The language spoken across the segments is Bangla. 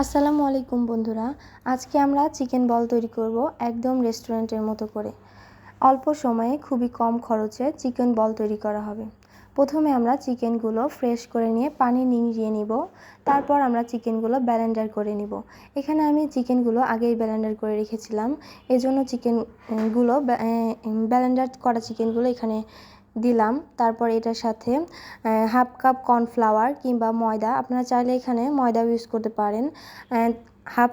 আসসালামু আলাইকুম বন্ধুরা, আজকে আমরা চিকেন বল তৈরি করব একদম রেস্টুরেন্টের মতো করে। অল্প সময়ে খুবই কম খরচে চিকেন বল তৈরি করা হবে। প্রথমে আমরা চিকেনগুলো ফ্রেশ করে নিয়ে পানি নিংড়িয়ে নিব, তারপর আমরা চিকেনগুলো ব্যালেন্ডার করে নিব। এখানে আমি চিকেনগুলো আগেই ব্যালেন্ডার করে রেখেছিলাম, এজন্য চিকেনগুলো ব্যালেন্ডার করা চিকেনগুলো এখানে দিলাম। তারপর এটার সাথে হাফ কাপ কর্নফ্লাওয়ার কিংবা ময়দা। আপনারা চাইলে এখানে ময়দা ইউজ করতে পারেন। হাফ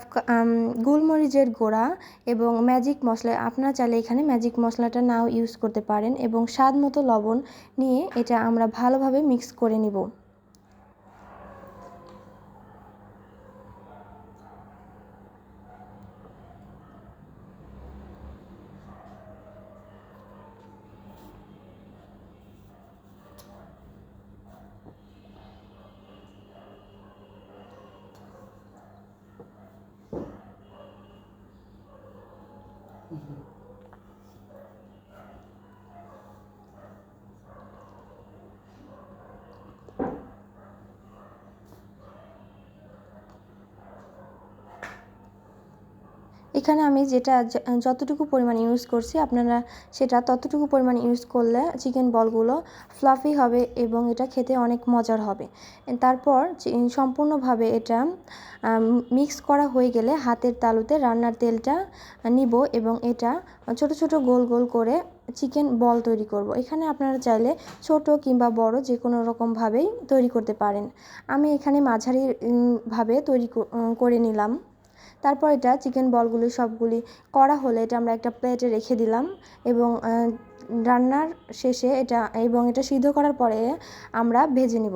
গোলমরিচের গোড়া এবং ম্যাজিক মশলা, আপনারা চাইলে এখানে ম্যাজিক মশলাটা নাও ইউজ করতে পারেন এবং স্বাদ মতো লবণ নিয়ে এটা আমরা ভালোভাবে মিক্স করে নিব। Mm-hmm. এখানে আমি যেটা যতটুকু পরিমাণ ইউজ করছি, আপনারা সেটা ততটুকু পরিমাণ ইউজ করলে চিকেন বলগুলো ফ্লাফি হবে এবং এটা খেতে অনেক মজার হবে। তারপর সম্পূর্ণভাবে এটা মিক্স করা হয়ে গেলে হাতের তালুতে রান্নার তেলটা নিব এবং এটা ছোট ছোট গোল গোল করে চিকেন বল তৈরি করব। এখানে আপনারা চাইলে ছোট কিংবা বড় যে কোনো রকমভাবেই তৈরি করতে পারেন। আমি এখানে মাঝারিভাবে তৈরি করে নিলাম। তারপর এটা চিকেন বলগুলি সবগুলি করা হলে, এটা আমরা একটা প্লেটে রেখে দিলাম এবং রান্নার শেষে এটা এবং এটা সিদ্ধ করার পরে আমরা ভেজে নিব।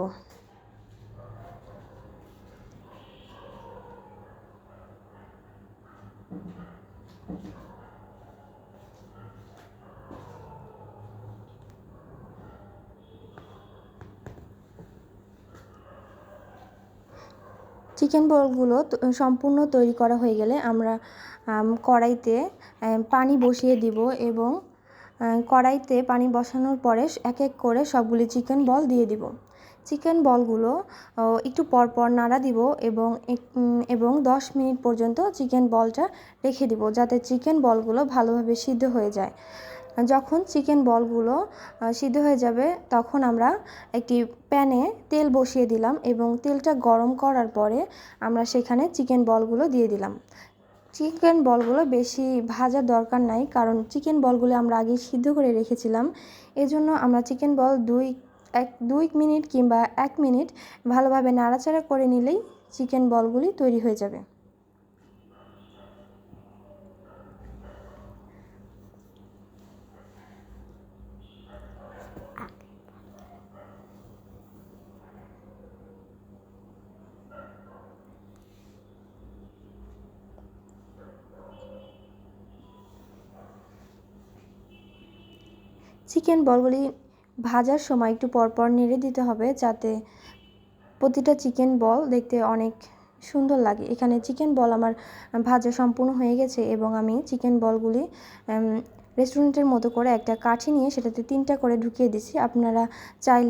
চিকেন বলগুলো সম্পূর্ণ তৈরি করা হয়ে গেলে আমরা কড়াইতে পানি বসিয়ে দিব এবং কড়াইতে পানি বসানোর পরে এক এক করে সবগুলি চিকেন বল দিয়ে দিব। চিকেন বলগুলো একটু পরপর নাড়া দিব এবং এবং দশ মিনিট পর্যন্ত চিকেন বলটা রেখে দিব যাতে চিকেন বলগুলো ভালোভাবে সিদ্ধ হয়ে যায়। যখন চিকেন বলগুলো সিদ্ধ হয়ে যাবে, তখন আমরা একটি প্যানে তেল বসিয়ে দিলাম এবং তেলটা গরম করার পরে আমরা সেখানে চিকেন বলগুলো দিয়ে দিলাম। চিকেন বলগুলো বেশি ভাজার দরকার নাই, কারণ চিকেন বলগুলো আমরা আগে সিদ্ধ করে রেখেছিলাম। এজন্য আমরা চিকেন বল দুই, এক, দুই মিনিট কিংবা এক মিনিট ভালোভাবে নাড়াচাড়া করে নিলেই চিকেন বলগুলি তৈরি হয়ে যাবে। চিকেন বলগুলি ভাজার সময় একটু পরপর নেড়ে দিতে হবে যাতে প্রতিটা চিকেন বল দেখতে অনেক সুন্দর লাগে। এখানে চিকেন বল আমার ভাজা সম্পূর্ণ হয়ে গেছে এবং আমি চিকেন বলগুলি রেস্টুরেন্টের মতো করে একটা কাঠি নিয়ে সেটাতে তিনটা করে ঢুকিয়ে দিছি আপনারা চাইলে